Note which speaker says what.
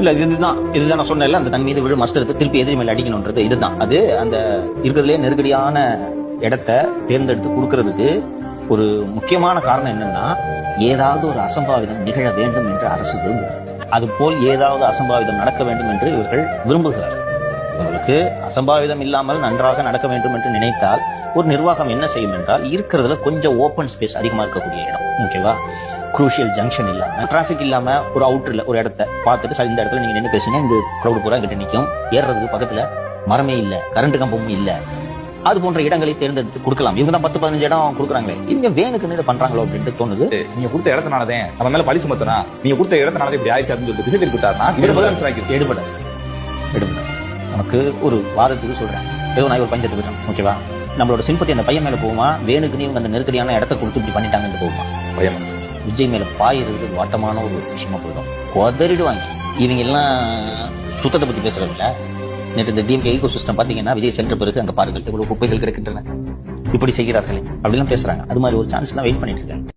Speaker 1: இல்ல இதுதான் இதுதான் நான் சொன்னேன்ல அந்த தன் மீது விழும் அஸ்திரத்தை திருப்பி எதிரி மேல அடிக்கணும்ன்றது இதுதான். அது அந்த இருக்கிறதுலே நெருக்கடியான இடத்த தேர்ந்தெடுத்து கொடுக்கறதுக்கு ஒரு முக்கியமான காரணம் என்னன்னா ஏதாவது ஒரு அசம்பாவிதம் நிகழ வேண்டும் என்று அரசு விரும்புகிறது. அதுபோல் ஏதாவது அசம்பாவிதம் நடக்க வேண்டும் என்று இவர்கள் விரும்புகிறார்கள். உங்களுக்கு அசம்பாவிதம் இல்லாமல் நன்றாக நடக்க வேண்டும் என்று நினைத்தால் ஒரு நிர்வாகம் என்ன செய்யும் என்றால் இருக்கிறதுல கொஞ்சம் ஓப்பன் ஸ்பேஸ் அதிகமாக இருக்கக்கூடிய இடம் ஓகேவா குரூஷியல் ஜங்ஷன் இல்லாம டிராஃபிக் இல்லாம ஒரு அவுட்டர்ல ஒரு இடத்த பார்த்துட்டு சார் இந்த இடத்துல நீங்க நின்று பேசுங்க இந்த க்ரௌடு பூரா கிட்ட நிக்கும். ஏறுறதுக்கு பக்கத்துல மரமே இல்ல கரண்ட் கம்பமும் இல்ல. அது போன்ற இடங்களை தேர்ந்தெடுத்து கொடுக்கலாம். இவங்க தான் பத்து பதினஞ்சு இடம் கொடுக்குறாங்களே. இவங்க வேணுக்குன்னு இதை பண்றாங்களோ அப்படின்ட்டு தோணுது.
Speaker 2: நீங்க கொடுத்த இடத்தினாலதான் நம்ம மேல பழி சுமத்தனா நீங்க கொடுத்த இடத்தினால இப்படி ஆயிடுச்சு அப்படின்னு சொல்லிட்டு திசை திருப்பிட்டாருன்னா
Speaker 1: எடுபடாது. எடுபடாது. உனக்கு ஒரு வாதத்துக்கு சொல்றேன். ஏதோ நான் ஒரு பஞ்சத்து விடுறேன் ஓகேவா நம்மளோட சிம்பத்தி அந்த பையன் மேல போகுமா? வேணுக்குன்னு இவங்க அந்த நெருக்கடியான இடத்த கொடுத்து இப்படி பண்ணிட்டாங்கன்னு போகுமா?
Speaker 2: பயம்
Speaker 1: விஜய் மேல பாயிறது வாட்டமான ஒரு விஷயமா போயிடும். உதறிடுவாங்க இவங்க எல்லாம் சுத்தத்தை பத்தி பேசுறதில்ல. நேற்று இந்த டிஎம்கே ஈகோ சிஸ்டம் பாத்தீங்கன்னா விஜய் சென்ற பிறகு அங்க பாருங்கள் இவ்வளவு குப்பைகள் கிடக்கின்றன. இப்படி செய்கிறார்களே அப்படிலாம் பேசுறாங்க. அது மாதிரி ஒரு சான்ஸ் தான் வெயிட் பண்ணிட்டு இருக்காங்க.